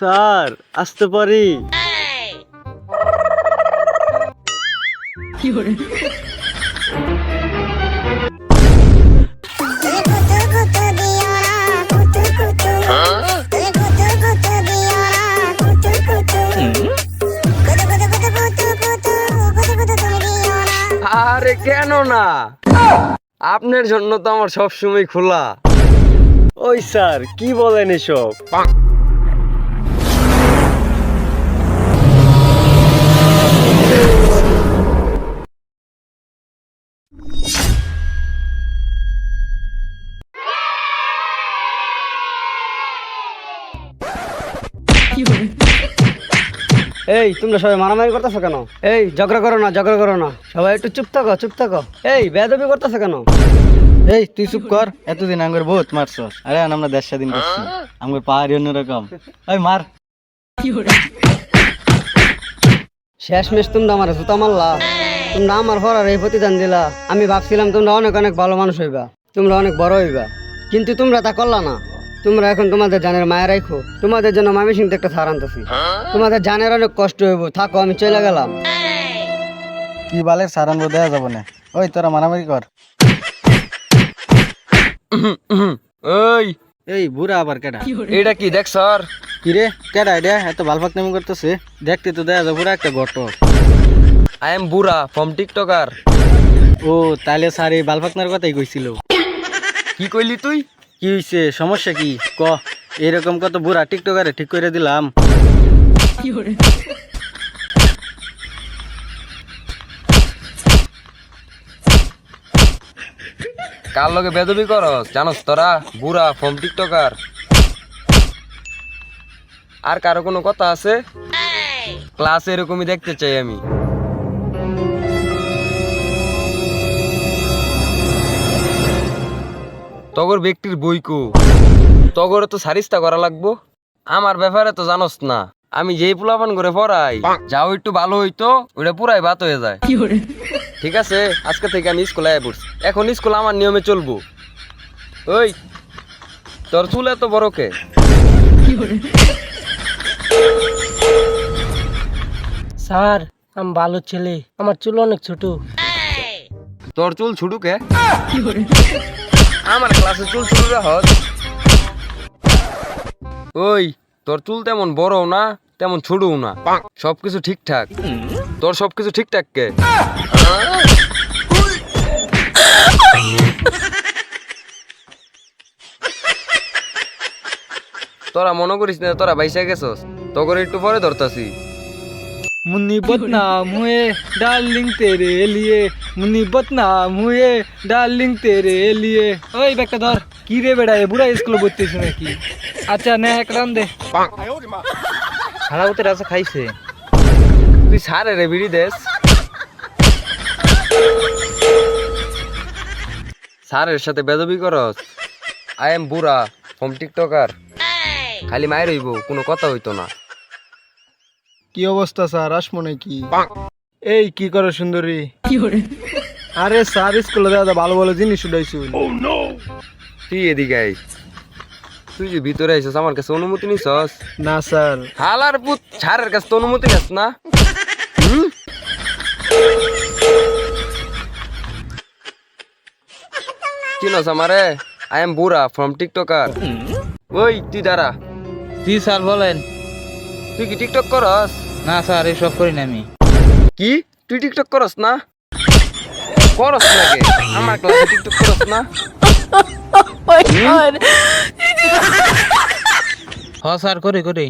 Sir আসতে পারি। আরে কেন না? আপনার জন্য তো আমার সবসময় খোলা। ওই স্যার কি বলেন এসব? এই তোমরা সবাই মারামারি করতেছো কেন? এই ঝগড়া করো না ঝগড়া করো না। সবাই একটু চুপ থাকো চুপ থাকো। এই বেদবি করতেছো কেন? এই তুই চুপ কর। এতদিন আঙ্গুর বহুত মারছস। আরে আমরা দেড় স্বাধীন করছি আঙ্গুর পাহাড়ি অন্যরকম। ওই মার। শেষ মেশ তোমরা আমার জুতা মারলা। তোমরা আমার হরার এই প্রতিদান দিলা। আমি ভাবছিলাম তোমরা অনেক অনেক ভালো মানুষ হইবা। তোমরা অনেক বড় হইবা। কিন্তু তোমরা তা করলা না। তোমরা এখন তোমাদের জানের মায়া রাখো তোমাদের জন্য মামি সিং একটা থার আনতেছি। তোমাদের জানের অনেক কষ্ট হইব। থাকো আমি চলে গেলাম। কি বালের সারানবো দেওয়া যাব না। ওই তোরা মারামারি কর। ওই এই বুড়া আবার কেডা? এটা কি দেখ স্যার। কি রে? কেডা এটা? এত বালফাক নামি করতেছে। দেখতে তো দেয়া যাব পুরা একটা ঘটক। I am Bura from TikToker ও তাহলে স্যার এই বালফাকনার কথাই কইছিল। কি কইলি তুই? কি হইছে? সমস্যা কি? ক? এরকম কত বুড়া টিকটকারে ঠিক করে দিলাম। কার লগে বেদবি করস? জানোস তোরা? বুড়া ফ্রম টিকটকার। আর কারও কোনো কথা আছে? ক্লাস এরকমই দেখতে চাই আমি। তগর ব্যক্তির বইকু। তগরে তো সারিস্তা করা লাগবো। আমার ব্যাপারে তো জানোস না। আমি যেই পোলাপান করে পড়াই যাও একটু ভালো হইতো ওটা পুরাই বাত হয়ে যায়। ঠিক আছে আজকে থেকে আমি স্কুলে আয় পড়ছি। এখন স্কুল আমার নিয়মে চলবো। ওই তোর চুল এত বড় কে? স্যার আমি ভালো ছেলে। আমার চুল অনেক ছোট। তোর চুল ছুটু কে? আমার ক্লাসে চুল ছুটু রাহত ওই তোর চুল তেমন বড়ও না তেমন ছোটও না। সবকিছু ঠিকঠাক। তোর সবকিছু ঠিকঠাক কে? তোরা মনে করিস না তোরা বাইসা গেছস? তোর একটু পরে ধরতাছি। मुनीबत नाम हुए डार्लिंग तेरे लिए मुनीबत नाम हुए डार्लिंग तेरे लिए ওই ব্যাগটা ধর কি রে বেড়া এ বুড়া স্কুলে ভর্তিস নাকি আচ্ছা নে একটা দাম দে খারাপ হতে রাসা খাইছে তুই সারে রে বিড়ি দেস স্যারের সাথে বেদবি করস আই এম বুড়া ফ্রম টিকটকার খালি মায়ের হইব কোনো কথা হইতো না কি অবস্থা স্যার? আসমো নাকি? এই কি করে সুন্দরী? আরে স্যার স্কুলে দাদা ভালো ভালো জিনিস উঠাইছি তুই এদিকে আই তুই যে ভিতরে আইসস আমার কাছে অনুমতি নিছস? না স্যার। হালার পুত ছাড়ের কাছে তো অনুমতি নিস না? চিনস আমারে? I am Bura from TikToker ওই তুই দাঁড়া। জি স্যার বলেন। তুই কি টিকটক করস? না স্যার এসব করি না আমি। কি? তুই টিকটক করস না? করস নাকি? আমার ক্লাসে টিকটক করস না? হ স্যার করি করি।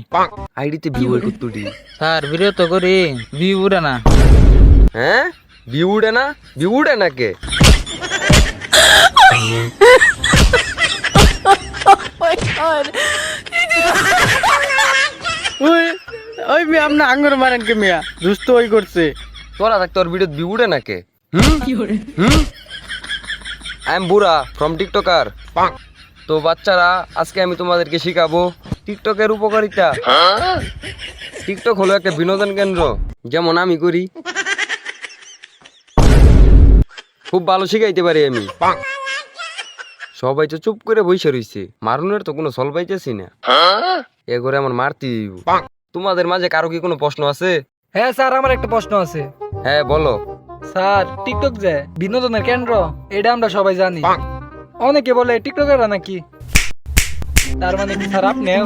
আইডিতে ভিউ এর কুত্তুটি স্যার বিরত করি। বি উড়ে না। হ্যাঁ? ভিউ উড়ে না? ভিউ উড়ে না কে? ওই ওই মিয়া আপনি আঙ্গুর মারেন কে মিয়া দুষ্ট ওই করছে। তোরা দেখ তোর ভিডিও ভিউ উড়ে না কে হুম হুম? I am Bura from TikToker তো বাচ্চারা আজকে আমি তোমাদেরকে শিখাবো টিকটকের উপকারিতা। টিকটক হলো একটা বিনোদন কেন্দ্র যেমন আমি করি। খুব ভালো শিখাইতে পারি আমি। সবাই তো চুপ করে বসে রইছে মারুনের তো কোনো সল পাইতেছি না। এ করে আমার মারতে দিব। তোমাদের মাঝে কারও কি কোনো প্রশ্ন আছে? হ্যাঁ স্যার আমার একটা প্রশ্ন আছে। হ্যাঁ বলো। স্যার টিকটক যে বিনোদনের কেন্দ্র এটা আমরা সবাই জানি। অনেকে বলে টিকটকাররা নাকি। তার মানে কি স্যার আপনিও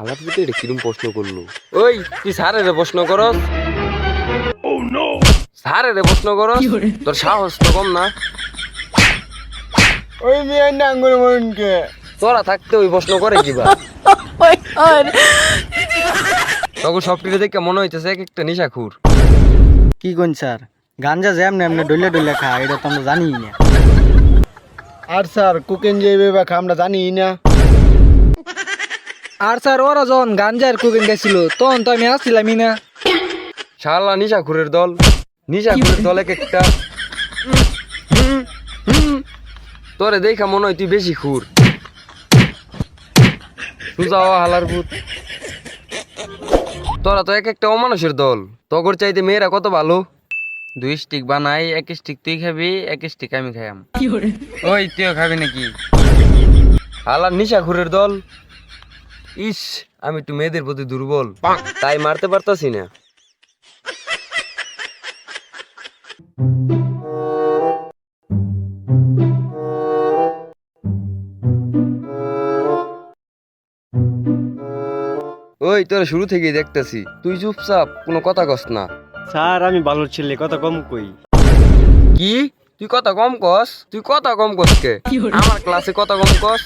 আমার ভিতরে এটা কিরম প্রশ্ন করল? ওই তুই স্যারের প্রশ্ন করস? স্যারের প্রশ্ন করস? তোর সাহস তো কম না? ওই মেয়ে আঙ্গুর মনকে তোরা থাকতে ওই প্রশ্ন করে কিবা তখন সবটিতে দেখে মনে হইতেছে এক একটা নিশাখুর। কি কোন স্যার? গাঞ্জা জ্যাম এমনি এমনি ডলে ডলে খা এটা তো আমরা জানি না। আর স্যার কুকিং যে এইভাবে খা আমরা জানি না। আর স্যার ওরা যখন গাঞ্জার কুকিং গেছিল তখন তো আমি আসছিলামই না। শালা নিশাখুরের দল। নিশাখুরের দল এক একটা। তোরে দেখা মনে হয় তুই বেশি খুর। সুজা হওয়া হালার ভূত। তোরা তো এক একটা অমানুষের দল। তগর চাইতে মেয়েরা কত ভালো? দুই স্টিক বানাই এক স্টিক তুই খাবি এক স্টিক আমি খাইম ওই তুইও খাবি নাকি? হালার নিশাখুরের দল? ইস আমি একটু মেয়েদের প্রতি দুর্বল। তাই মারতে পারতাছি না। তোরা শুরু থেকেই দেখতেছি। তুই চুপচাপ কোনো কথা কস না। স্যার আমি ভালো ছেলে কথা কম কই। কি? তুই কথা কম কস? তুই কথা কম কস কে? আমার ক্লাসে কথা কম কস?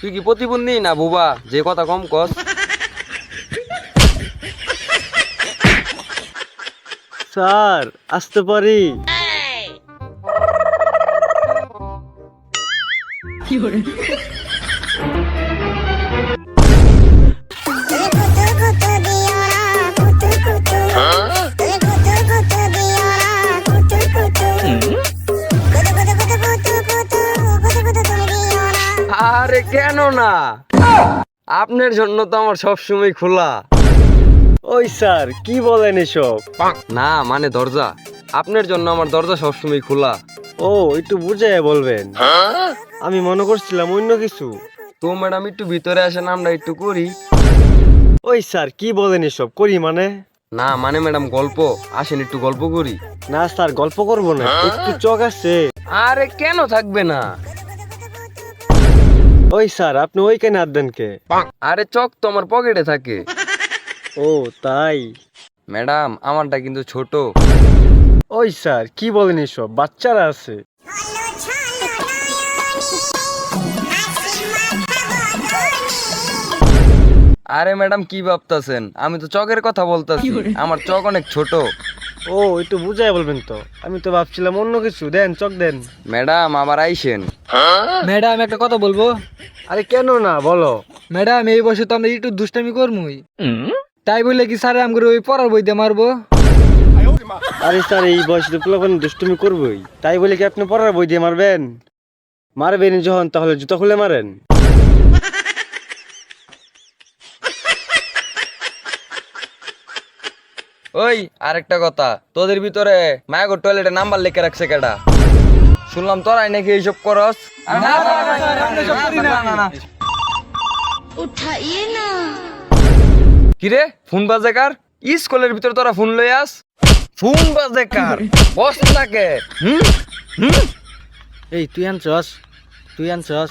তুই কি প্রতিবন্ধী না বুবা যে কথা কম কস? স্যার আসতে পারি? তুমি আরে কেন না? আপনার জন্য তো আমার সব সময় খোলা। ওই স্যার কি বলেন এসব? না মানে দরজা। আপনার জন্য আমার দরজা সব সময় খোলা। ও একটু বুঝাই বলবেন। আমি মনে করছিলাম অন্য কিছু। তো ম্যাডাম একটু ভিতরে আসেন আমরা একটু করি। ওই স্যার কি বলেন এসব? করি মানে? না মানে ম্যাডাম গল্প। আসেন একটু গল্প করি। না স্যার গল্প করব না। একটু চোখ আছে। আরে কেন থাকবে না? ওই স্যার আপনি ওই কেন হাত কে? আরে চক তো আমার পকেটে থাকে। ও তাই? ম্যাডাম আমারটা কিন্তু ছোট। ওই স্যার কি বলেন এসব? বাচ্চারা আছে। আরে ম্যাডাম কি ভাবতাছেন? আমি তো চকের কথা বলতাছি। আমার চক অনেক ছোট। ও একটু বুঝাই বলবেন তো। আমি তো ভাবছিলাম অন্য কিছু। দেন চোখ দেন। ম্যাডাম আবার আইসেন। ম্যাডাম একটা কথা বলব? আরে কেন না বলো। ম্যাডাম এই বয়সে তো আমরা একটু দুষ্টামি করমুই। তাই বলে কি স্যার আমাকে ওই পড়ার বই দিয়ে মারবো? আরে স্যার এই বয়সে পোলাপান দুষ্টুমি করবই। তাই বলে কি আপনি পড়ার বই দিয়ে মারবেন? মারবেন যখন তাহলে জুতা খুলে মারেন। ওই আরেকটা কথা। তোদের ভিতরে মায়াগো টয়লেটে নাম্বার লিখে রাখছে কেডা? শুনলাম তোরাই নাকি এইসব করস? কিরে ফোন বাজে কার? স্কুলের ভিতরে তোরা ফোন লই আস। ফোন বাজে কার? বস নাকে হুম? হুম? এই তুই আনছস? তুই আনছস?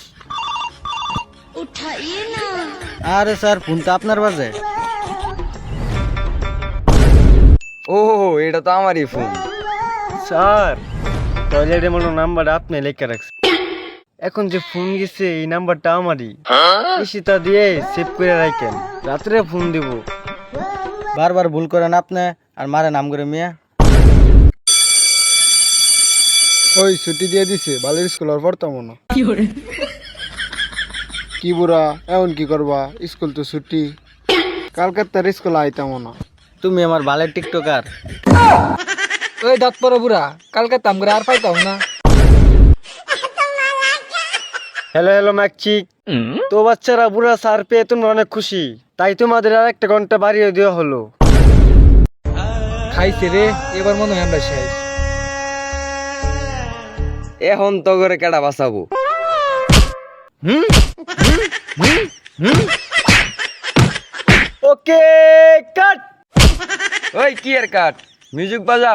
আরে স্যার ফোনটা আপনার বাজে। ও এটা তো আমারই ফোন স্যার টয়লেটে মনে নাম্বারটা আপনি লেখা রাখছেন। এখন যে ফোন গেছে এই নাম্বারটা আমারই। সেটা দিয়ে সেভ করে রাখেন। রাত্রে ফোন দিব। বারবার ভুল করেন আপনি আর মারে নাম করে মিয়া। ওই ছুটি দিয়ে দিছে বালের স্কুল আর পড়তাম না। কি বুড়া এমন কি করবা? স্কুল তো ছুটি। কালকাতার স্কুল আইতাম না। তুমি আমার বালের টিকটকার। ওই দাঁত পরে বুড়া কালকে তাম করে আর পাইতাম না। হ্যালো হ্যালো ম্যাকচিক তো বাচ্চারা বুড়া সার পেয়ে তোমরা অনেক খুশি। তাই তোমাদের আর একটা ঘণ্টা বাড়িয়ে দেওয়া হলো। খাইছে রে এবার মনে হয় আমরা শেষ। এখন তো করে কেডা বাঁচাবো? ওকে কাট! ওই কি আর কাট মিউজিক বাজা